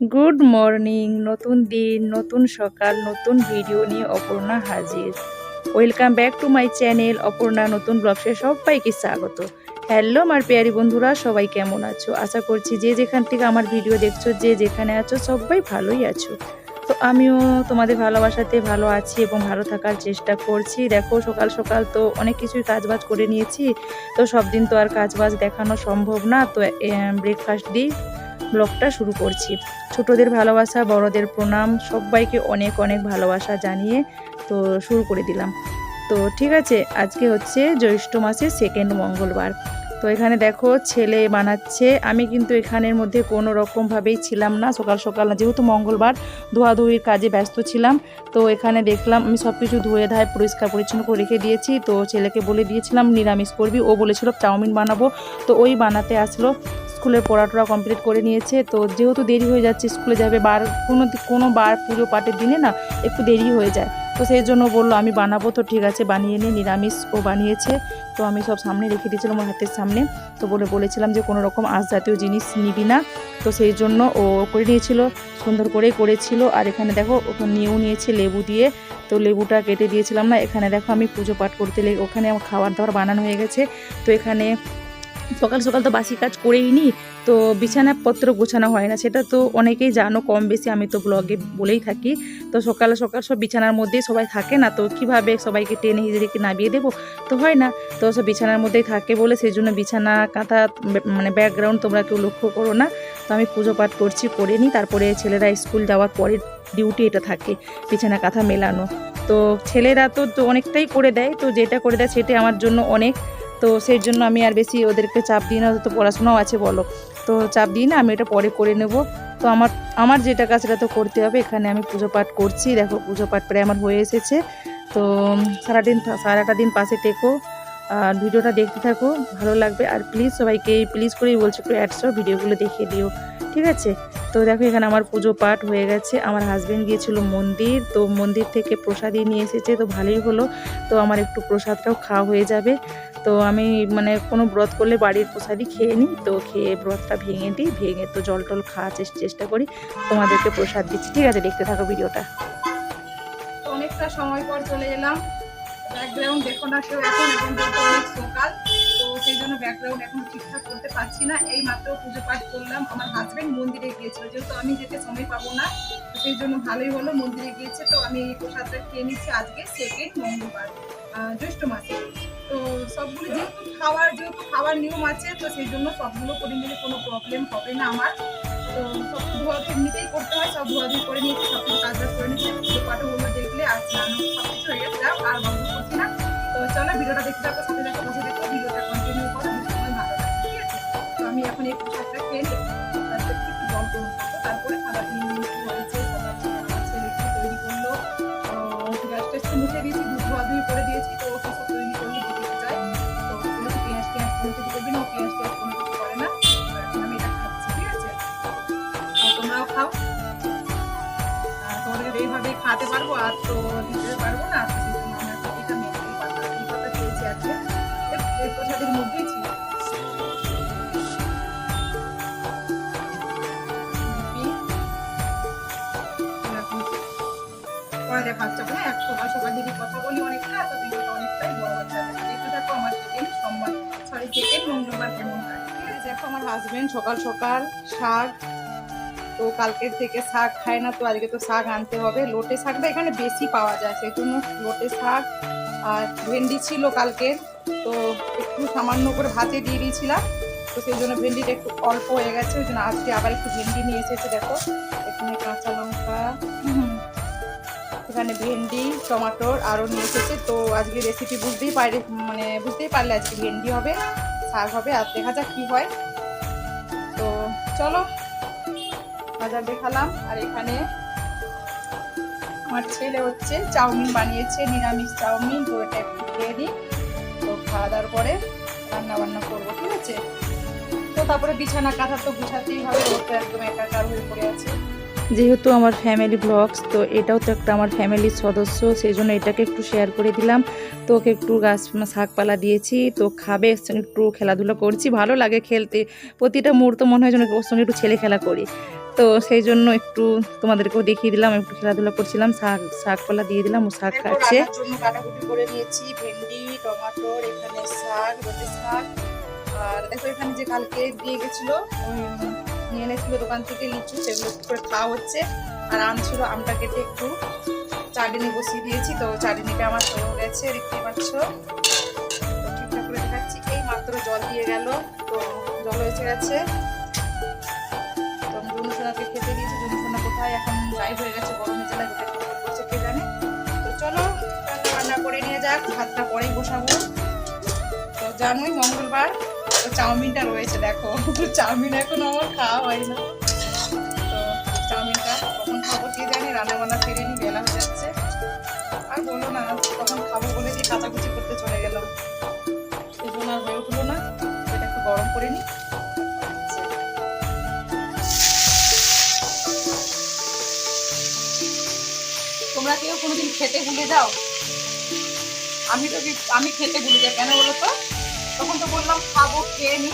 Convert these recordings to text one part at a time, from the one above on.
Good morning নতুন দিন, নতুন সকাল, নতুন ভিডিও নিয়ে অপর্ণা হাজির। Welcome back to my channel Aparna নতুন ব্লগসে সবাইকে স্বাগত। হ্যালো আমার পেয়ারি বন্ধুরা, সবাই কেমন আছো? আশা করছি যে যেখান থেকে আমার ভিডিও দেখছ, যে যেখানে আছো, সবাই ভালোই আছো। তো আমিও তোমাদের ভালোবাসাতে ভালো আছি এবং ভালো থাকার চেষ্টা করছি। দেখো, সকাল সকাল তো অনেক কিছুই কাজবাজ করে নিয়েছি। তো সব দিন তো আর কাজবাজ দেখানো সম্ভব না। তো ব্রেকফাস্ট দিই। ব্লগটা শুরু করছি। ছোটদের ভালোবাসা, বড়দের প্রণাম, সবাইকে অনেক অনেক ভালোবাসা জানিয়ে তো শুরু করে দিলাম। তো ঠিক আছে, আজকে হচ্ছে জ্যৈষ্ঠ মাসের সেকেন্ড মঙ্গলবার। তো এখানে দেখো ছেলে বানাচ্ছে। আমি কিন্তু এখানের মধ্যে কোনো রকমভাবেই ছিলাম না। সকাল সকাল না, যেহেতু মঙ্গলবার ধোয়াধুয়ির কাজে ব্যস্ত ছিলাম, তো এখানে দেখলাম আমি সব কিছু ধুয়ে ধায় পরিষ্কার পরিচ্ছন্ন করে রেখে দিয়েছি। তো ছেলেকে বলে দিয়েছিলাম, নিরামিষ করবি। ও বলেছিল, চাউমিন বানাবো। তো ওই বানাতে আসলো। স্কুলের পড়াটোরা কমপ্লিট করে নিয়েছে। তো যেহেতু দেরি হয়ে যাচ্ছে, স্কুলে যাবে বার, কোনো কোনো বার পুজো পাঠের দিনে না একটু দেরি হয়ে যায়। তো সেই জন্য বলল, আমি বানাবো তো, ঠিক আছে, বানিয়ে নিই নিরামিষ ও বানিয়েছে। তো আমি সব সামনে রেখে দিয়েছিলাম ওর হাতের সামনে। তো বলে, বলেছিলাম যে, কোনো রকম আঁশ জাতীয় জিনিস নিবি না। তো সেই জন্য ও করে নিয়েছিল, সুন্দর করেই করেছিল। আর এখানে দেখো ওখানে নিয়েও নিয়েছে লেবু দিয়ে। তো লেবুটা কেটে দিয়েছিলাম না, এখানে দেখো আমি পুজো পাঠ করতে লেগে ওখানে আমার খাবার দাবার বানানো হয়ে গেছে। তো এখানে সকাল সকাল তো বাসি কাজ করেই নি, তো বিছানাপত্র গোছানো হয় না। সেটা তো অনেকেই জানো, কম বেশি আমি তো ব্লগে বলেই থাকি। তো সকাল সকাল সব বিছানার মধ্যেই সবাই থাকে না, তো কীভাবে সবাইকে টেনে হিজড়িকে নামিয়ে দেবো? তো হয় না, তো সব বিছানার মধ্যেই থাকে বলে সেই জন্য বিছানা, কাঁথা মানে ব্যাকগ্রাউন্ড তোমরা কেউ লক্ষ্য করো না। তো আমি পুজো পাঠ করছি, করে নিই তারপরে ছেলেরা স্কুল যাওয়ার পরে ডিউটি এটা থাকে, বিছানা, কাঁথা মেলানো। তো ছেলেরা তো তো অনেকটাই করে দেয়, তো যেটা করে দেয় সেটা আমার জন্য অনেক তো সেই জন্য আমি আর বেশি ওদেরকে চাপ দিই না তো পড়াশোনাও আছে বলো। তো চাপ দিই না, আমি এটা পরে করে নেব। তো আমার আমার যেটা কাজ সেটা তো করতে হবে, এখানে আমি পুজো পাঠ করছি। দেখো, পুজো পাঠ প্রায় আমার হয়ে এসেছে। তো সারাদিন, সারাটা দিন পাশে টেকো আর ভিডিওটা দেখতে থাকো, ভালো লাগবে। আর প্লিজ সবাইকে প্লিজ করেই বলছি, একটু অ্যাডসো ভিডিওগুলো দেখিয়ে দিও, ঠিক আছে? তো দেখো, এখানে আমার পুজো পাঠ হয়ে গেছে। আমার হাজব্যান্ড গিয়েছিল মন্দির, তো মন্দির থেকে প্রসাদই নিয়ে এসেছে, তো ভালোই হলো। তো আমার একটু প্রসাদটাও খাওয়া হয়ে যাবে। তো আমি মানে কোনো ব্রত করলে বাড়ির প্রসাদই খেয়ে নিই। তো খেয়ে ব্রতটা ভেঙে দিই, ভেঙে তো জল টল খাওয়ার চেষ্টা করি। তোমাদেরকে প্রসাদ দিচ্ছি। ঠিক আছে, দেখতে থাকো ভিডিওটা। অনেকটা সময় পর চলে এলাম। ব্যাকগ্রাউন্ড দেখো না কেউ এখন এখন অনেক সকাল। তো সেই জন্য ব্যাকগ্রাউন্ড এখন ঠিকঠাক করতে পারছি না। এই মাত্র পুজো পাঠ করলাম। আমার হাজব্যান্ড মন্দিরে গিয়েছিল। যেহেতু আমি যেতে সময় পাবো না, তো সেই জন্য ভালোই হলো। মন্দিরে গিয়েছে তো আমি এই প্রসাদটা খেয়ে নিচ্ছি। আজকে সেকেন্ড মঙ্গলবার জ্যৈষ্ঠ মাসে। তো সবগুলো যেহেতু খাওয়ার যেহেতু খাওয়ার নিয়ম আছে, তো সেই জন্য সবগুলো করে নিলে কোনো প্রবলেম হবে না আমার। তো সব ধোয়া এমনিতেই করতে হয়, সব ধোয়া ধুয়ে করে নিয়েছি সব কাজ বাজ করে নিয়েছি, পুজো হলো দেখলে, আর স্নান সব কিছু হয়ে গেছে, আর গল্প করছি না। তো চলো, ভিডিওটা দেখতে থাকো, সাথে দেখো বসে দেখো ভিডিওটা কন্টিনিউ করো সময় ভালো লাগবে, ঠিক আছে? তো আমি এখন এই প্রসাদটা খেয়ে নিই। এক সকাল সকাল যদি কথা বলি অনেকটা, তো অনেকটাই বড় আমার সোমবার সরি মঙ্গলবার কেমন দেখো আমার হাজবেন্ড সকাল সকাল শাক, তো কালকের থেকে শাক খায় না, তো আজকে তো শাক আনতে হবে। লোটে শাকটা এখানে বেশি পাওয়া যায় সেই জন্য লোটে শাক আর ভেন্ডি ছিল কালকের, তো একটু সামান্য করে ভাতে দিয়ে দিয়েছিলাম। তো সেই জন্য ভেন্ডিটা একটু অল্প হয়ে গেছে, ওই জন্য আজকে আবার একটু ভেন্ডি নিয়ে এসেছে, দেখো। এখানে কাঁচা লঙ্কা এখানে ভেন্ডি, টমাটোর আরও নিয়ে এসেছে। তো আজকে রেসিপি বুঝতেই পারি মানে বুঝতেই পারলে আজকে ভেন্ডি হবে শাক হবে, আর দেখা যাক কী হয়। তো চলো, বাজার দেখালাম, আর এখানে আমার ছেলে হচ্ছে চাউমিন বানিয়েছে, নিরামিষ চাউমিন, তো এটা একটু খেয়ে দিই তো খাওয়া দাওয়ার পরে রান্না বান্না করব, ঠিক আছে? তো তারপরে বিছানা কাঁথা তো গুছাতেই হবে ও তো একদম একাকার হয়ে পড়ে আছে। যেহেতু আমার ফ্যামিলি ব্লগস তো এটাও তো একটা আমার ফ্যামিলির সদস্য সেই জন্য এটাকে একটু শেয়ার করে দিলাম। তো ওকে একটু গাছ শাকপালা দিয়েছি তো খাবে এর সঙ্গে একটু খেলাধুলা করছি ভালো লাগে খেলতে। প্রতিটা মুহূর্ত মনে হয় যেন ওর সঙ্গে একটু ছেলে খেলা করি। তো সেই জন্য একটু তোমাদেরকেও দেখিয়ে দিলাম একটু খেলাধুলা করছিলাম শাক শাকপালা দিয়ে দিলাম ও শাক খাচ্ছে। রান্নার জন্য কাটাকুটি করে নিয়েছি ভেন্ডি টমেটোর এখানে শাক আর দেখো এখানে যে কালকে দিয়ে গেছিল নিয়ে এনেছিল দোকান থেকে লিচু, সেগুলো একটু করে খাওয়া হচ্ছে। আর আম ছিল, আমটা কেটে একটু চাটনি বসিয়ে দিয়েছি। তো চাটনিটা আমার হয়ে গেছে দেখতে পাচ্ছ। ঠিকঠাক করে দেখাচ্ছি। এই মাত্র জল দিয়ে গেল, তো জল হয়েছে গেছে। তো খেতে দিয়েছি। জুনুসোনা কোথায়? এখন গায়েব হয়ে গেছে কোথায় করছে কে জানে। তো চলো, রান্না করে নিয়ে যাক, ভাতটা পরেই বসাবো। তো জানোই মঙ্গলবার। চাউমিনটা রয়েছে, দেখো। চাউমিন এখন আমার খাওয়া হয় না। তো চাউমিনটা কখন খাব কে জানে রান্না বান্না ফেরে নি বেলা হয়ে যাচ্ছে। আর বলো না, কখন খাব বলে যে কাচাকুচি করতে চলে গেলাম। এই জন্য আর হয়ে উঠল না এটা একটু গরম করে নি। তোমরা কেউ কোনোদিন খেতে ভুলে যাও? আমি তো আমি খেতে ভুলে যাই, কেন বলো তো? তখন তো বললাম খাব, খেয়ে নি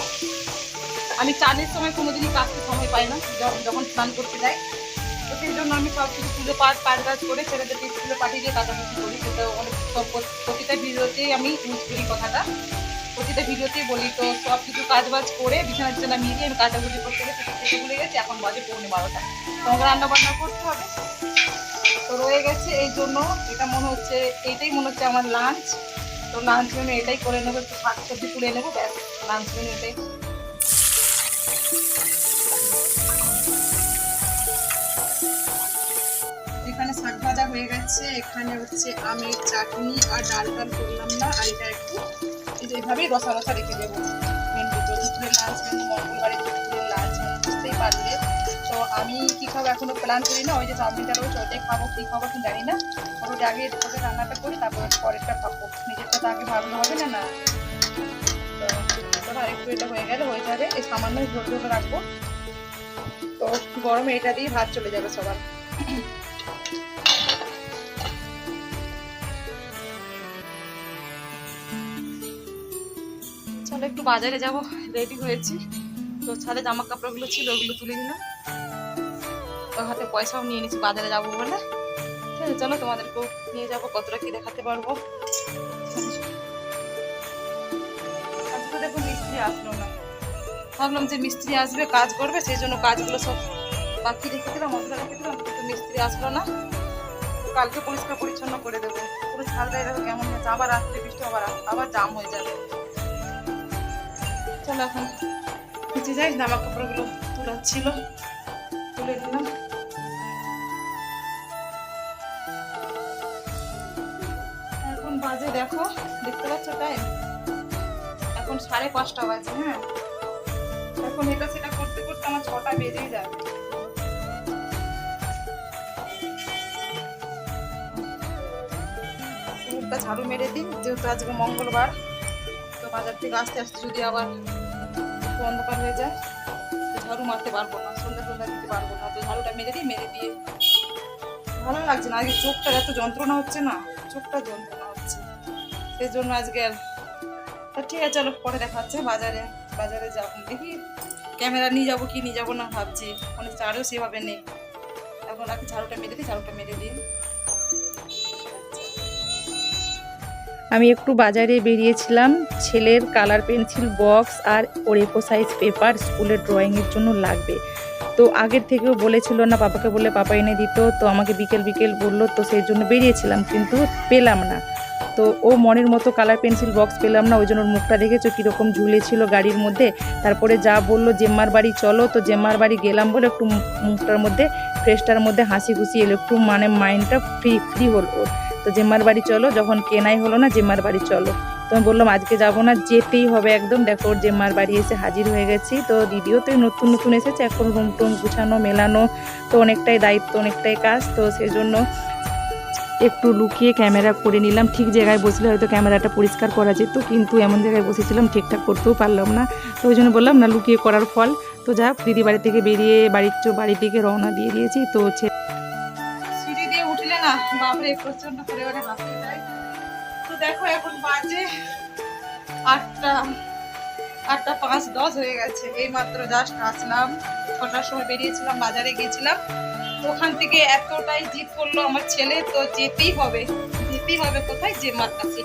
আমি চানের সময় কোনোদিনই কাজতে সময় পাই না, যখন স্নান করতে যাই। তো সেই জন্য আমি সব কিছু পুজো পাঠ পাঠ কাজ করে ছেলেদেরকে স্কুলে পাঠিয়ে দিয়ে কাটাকুটি করি। সেটা অনেক সব প্রতিটা ভিডিওতেই আমি ইউজ করি কথাটা। প্রতিটা ভিডিওতেই বলি, তো সব কিছু কাজ বাজ করে বিছানা টিছানা মিলিয়ে আমি কাটাকুটি করতে গেছি, খেতে ভুলে গেছি, এখন বাজে পৌনে বারোটা। তোমাকে রান্না বান্না করতে হবে। তো রয়ে গেছে এই জন্য, এটা মনে হচ্ছে, এইটাই মনে হচ্ছে আমার লাঞ্চ তো লাঞ্চ মেনু এটাই করে নেব, একটু শাক সবজি তুলে নেব, ব্যাস লাঞ্চ মেনু এটাই। এখানে শাক ভাজা হয়ে গেছে, এখানে হচ্ছে আমের চাটনি আর ডাল ডাল করলাম না, আর এটা একটু, এই এইভাবেই রসা রসা রেখে দেবো। মেনু লাঞ্চ মেনু মঙ্গলবারে আমি কি খাব এখনও প্ল্যান করি না, ওই যে চাউমিনটা রয়েছে ওইটাই খাব, কি খাব কি জানি না। ওটা আগে ওটা রান্নাটা করি, তারপরে পরেরটা খাব। নিজেরটা তো আগে ভাবলে হবে না না। তোর আরেকটু এটা হয়ে গেলে হয়ে যাবে, এই সামান্য ঝোল ঝোল রাখব। তো গরমে এটা দিয়ে ভাত চলে যাবে সবার। চলো একটু বাজারে যাব, রেডি হয়েছি। তো ছাদে জামা কাপড়গুলো ছিল, ওগুলো তুলে নিলাম। তো হাতে পয়সাও নিয়ে নিচ্ছি, বাজারে যাব বলে। ঠিক আছে, চলো তোমাদেরকেও নিয়ে যাব, কতটা কি দেখাতে পারব। দেখো মিস্ত্রি আসলো না। ভাবলাম যে মিস্ত্রি আসবে, কাজ করবে, সেই জন্য কাজগুলো সব বাকি রেখে দিলাম মশলা রেখে দিলাম, কিন্তু মিস্ত্রি আসলো না। কালকে পরিষ্কার পরিচ্ছন্ন করে দেবো। পুরো ছাদটা দেখো কেমন হয়েছে। আবার রাত্রে বৃষ্টি, আবার আবার জাম হয়ে যাবে। চলো এখন নিচে যাই, জামা কাপড়গুলো তোলার ছিল, তুলে দিলাম। দেখো, দেখতে পাচ্ছ টাইম এখন সাড়ে পাঁচটা বাজে হ্যাঁ? এখন এটা সেটা করতে করতে আমার ছটা বেজেই যাবে। মুখটা ঝাড়ু মেরে দিই, যেহেতু আজকে মঙ্গলবার, তো বাজার থেকে আসতে আসতে যদি আবার অন্ধকার হয়ে যায় ঝাড়ু মারতে পারব না, সন্ধ্যা সন্ধ্যা দিতে পারব না, তো ঝাড়ুটা মেরে দিই, মেরে দিয়ে। ভালো লাগছে না আগে চোখটার এত যন্ত্রণা হচ্ছে না, চোখটা যন্ত্রণা। সেই জন্য আজকে আর তা ঠিক আছে, চলো পরে দেখা হচ্ছে। বাজারে বাজারে যাব। দেখি ক্যামেরা নিয়ে যাব কি, নিয়ে যাব না ভাবছি। অনেক চারও সেভাবে নেই। এখন আগে ঝাড়ুটা মেরে দিই, ঝাড়ুটা মেরে দিই। আমি একটু বাজারে বেরিয়েছিলাম। ছেলের কালার পেন্সিল বক্স আর ওরেপো সাইজ পেপার স্কুলের ড্রয়িংয়ের জন্য লাগবে। তো আগের থেকেও বলেছিল না, পাপাকে বলে পাপা এনে দিত। তো আমাকে বিকেল বিকেল বলল, তো সেই জন্য বেরিয়েছিলাম, কিন্তু পেলাম না। তো ও মনের মতো কালার পেন্সিল বক্স পেলাম না, ওই জন্য ওর মুখটা দেখেছ কীরকম ঝুলেছিল গাড়ির মধ্যে। তারপরে যা বলল, জেম্মার বাড়ি চলো। তো জেম্মার বাড়ি গেলাম বলে একটু মুখটার মধ্যে ফ্রেশটার মধ্যে হাসি খুশি এলো, একটু মানে মাইন্ডটা ফ্রি ফ্রি হলো ওর। তো জেম্মার বাড়ি চলো, যখন কেনাই হলো না, জেম্মার বাড়ি চলো। তো আমি বললাম, আজকে যাব না, যেতেই হবে একদম। দেখো, ওর জেম্মার বাড়ি এসে হাজির হয়ে গেছি। তো দিদিও তো নতুন নতুন এসেছে, এখন রুম টুম গুছানো, মেলানো, তো অনেকটাই দায়িত্ব, অনেকটাই কাজ। তো সেই জন্য একটু লুকিয়ে ক্যামেরা করে নিলাম। ঠিক জায়গায় বসলে হয়তো ক্যামেরাটা পরিষ্কার করা যেত, কিন্তু এমন জায়গায় বসেছিলাম, ঠিকঠাক করতেও পারলাম না। তো ওই জন্য বললাম, না, লুকিয়ে করার ফল। তো যা দিদি বাড়ি থেকে বেরিয়ে বাড়ির চো বাড়ির দিকে রওনা দিয়ে দিয়েছি। তো হচ্ছে দেখো, এখন বাজে আটটা আটটা পাঁচ দশ হয়ে গেছে। এই মাত্র বাজারে গেছিলাম ওখান থেকে এতটাই জিদ করল আমার ছেলে, তো যেতেই হবে। যেতেই হবে কোথায়? জেম্মার কাছে।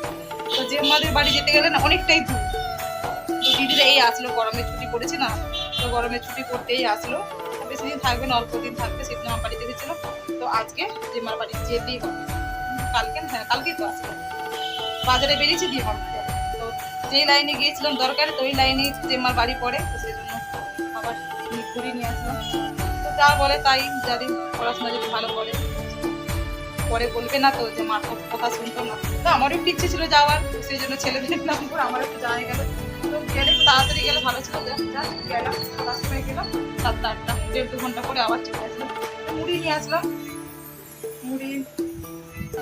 তো জেম্মাদের বাড়ি যেতে গেলে না অনেকটাই দূর। তো দিদিরা এই আসলো গরমের ছুটি পড়েছে না? তো গরমের ছুটি পড়তেই আসলো। বেশি দিন থাকবে না অল্প দিন থাকবে, সেদিন আমার বাড়িতে গেছিল। তো আজকে জেম্মার বাড়ি যেতেই হবে। কালকে হ্যাঁ কালকেই তো আসলো। বাজারে বেরিয়েছি দিয়ে তো যেই লাইনে গিয়েছিলাম দরকারে, তো ওই লাইনে জেম্মার বাড়ি পড়ে। তো সেই জন্য আবার ঘুরিয়ে নিয়ে আসলাম। যা বলে তাই যাদের পড়াশোনা যদি ভালো করে। পরে বলবে না তো যে মার কথা শুনতো না। তো আমারও একটু ইচ্ছে ছিল যাওয়ার, সেই জন্য ছেলেদের প্ল্যান করে আমার একটু জানা গেল। তো গেলে তাড়াতাড়ি গেলে ভালো ছিল। গেলাম। সাতটার সময় গেলাম। সাতটা আটটা, দেড় দু ঘণ্টা পরে আবার চলে আসলাম। মুড়ি নিয়ে আসলাম। মুড়ি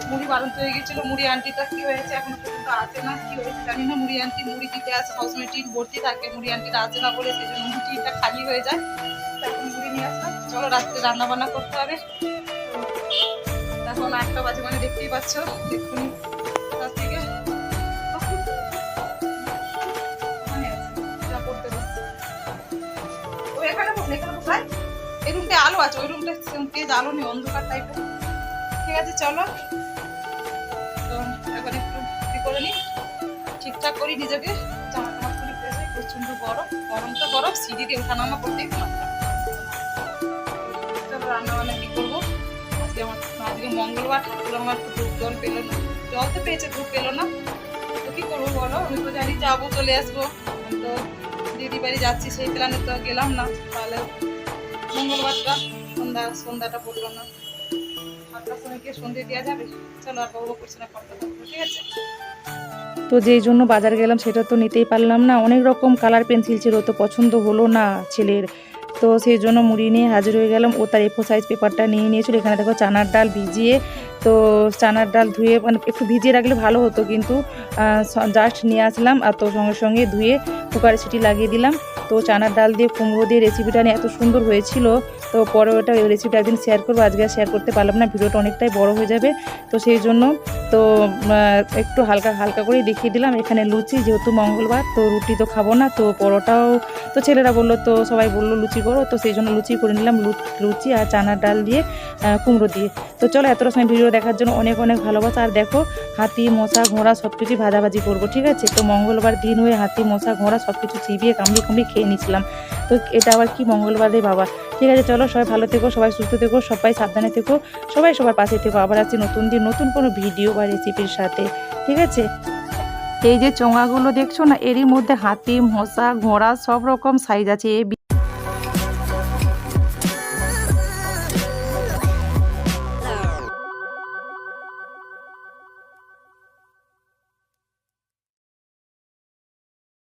মুড়ি বারণ হয়ে গেছিল। মুড়ি আন্টিটা কি হয়েছে এখন পর্যন্ত আছে না, কি হয়েছে জানি না। মুড়ি আন্টি মুড়ি দিতে আসে, সবসময় টিন ভর্তি থাকে। মুড়ি আন্টিটা আছে না বলে সেই জন্য মুড়ি টিনটা খালি হয়ে যায়। এখন মুড়ি নিয়ে আসলাম। চলো রাত্রে রান্না বান্না করতে হবে। এখন আটটা বাজে মানে দেখতেই পাচ্ছ, দেখুন তার থেকে। এই রুমটায় আলো আছে, ওই রুমটা তেজ আলো নেই, অন্ধকার টাইপের ঠিক আছে, চলো। তো এখন একটু করে নিই। ঠিকঠাক করি নিজেকে। জামা টামা খুলি পেয়েছে প্রচণ্ড গরম। গরম তো গরম, সিঁড়ি দিয়ে ওঠানামা করতেই তো মাথা। চলো রান্না কি করব? আজকে আমার আজকে মঙ্গলবার ঠাকুর আমার একটু জল পেল না। জল তো পেয়েছে, ধূপ পেল না। তো কি করব বলো? আমি তো জানি যাব, চলে আসব। তো দিদি বাড়ি যাচ্ছি, সেই প্ল্যানে তো গেলাম না। তাহলে মঙ্গলবারটা, সন্ধ্যা, সন্ধ্যাটা পড়ল না। আটটার সময় দেওয়া যাবে। চলো আর বাবু ঠিক আছে? তো যেই জন্য বাজার গেলাম, সেটা তো নিতেই পারলাম না। অনেক রকম কালার পেন্সিল ছিল তো পছন্দ হলো না ছেলের। তো সেই জন্য মুড়ি নিয়ে হাজির হয়ে গেলাম। ও তার এফো সাইজ পেপারটা নিয়ে নিয়েছিল। এখানে দেখো চানার ডাল ভিজিয়ে, তো চানার ডাল ধুয়ে মানে একটু ভিজিয়ে রাখলে ভালো হতো কিন্তু জাস্ট নিয়ে আসলাম আর তো সঙ্গে সঙ্গে ধুয়ে কুকারে সিটি লাগিয়ে দিলাম। তো চানার ডাল দিয়ে কুমড়ো দিয়ে রেসিপিটা এত সুন্দর হয়েছিল, তো পরে ওটা রেসিপিটা একদিন শেয়ার করব। আজকে শেয়ার করতে পারলাম না, ভিডিওটা অনেকটাই বড় হয়ে যাবে। তো সেই জন্য, তো একটু হালকা হালকা করে দেখিয়ে দিলাম। এখানে লুচি যেহেতু মঙ্গলবার, তো রুটি তো খাব না, তো পরোটাও, তো ছেলেরা বলল, তো সবাই বলল, লুচি করো। তো সেই জন্য লুচি করে নিলাম লুচি আর চানার ডাল দিয়ে কুমড়ো দিয়ে। তো চলো এতটা সময় ভিডিও দেখার জন্য অনেক অনেক ভালোবাসা। আর দেখো, হাতি, মশা, ঘোড়া সব কিছুই ভাজাভাজি করব, ঠিক আছে? তো মঙ্গলবার দিন হয়ে হাতি, মশা, ঘোড়া সব কিছু চিবিয়ে, কামড়িয়ে কামড়িয়ে খেয়ে নিয়েছিলাম তো এটা আবার কি মঙ্গলবার বাবা। ঠিক আছে, চলো সবাই ভালো থেকো, সবাই সুস্থ থেকো, সবাই সাবধানে থেকো, সবাই সবার পাশে থেকো। আবার আছে নতুন দিন, নতুন কোনো ভিডিও বা রেসিপির সাথে। ঠিক আছে? এই যে চোঙাগুলো দেখছ না, এরই মধ্যে হাতি, মশা, ঘোড়া সব রকম সাইজ আছে।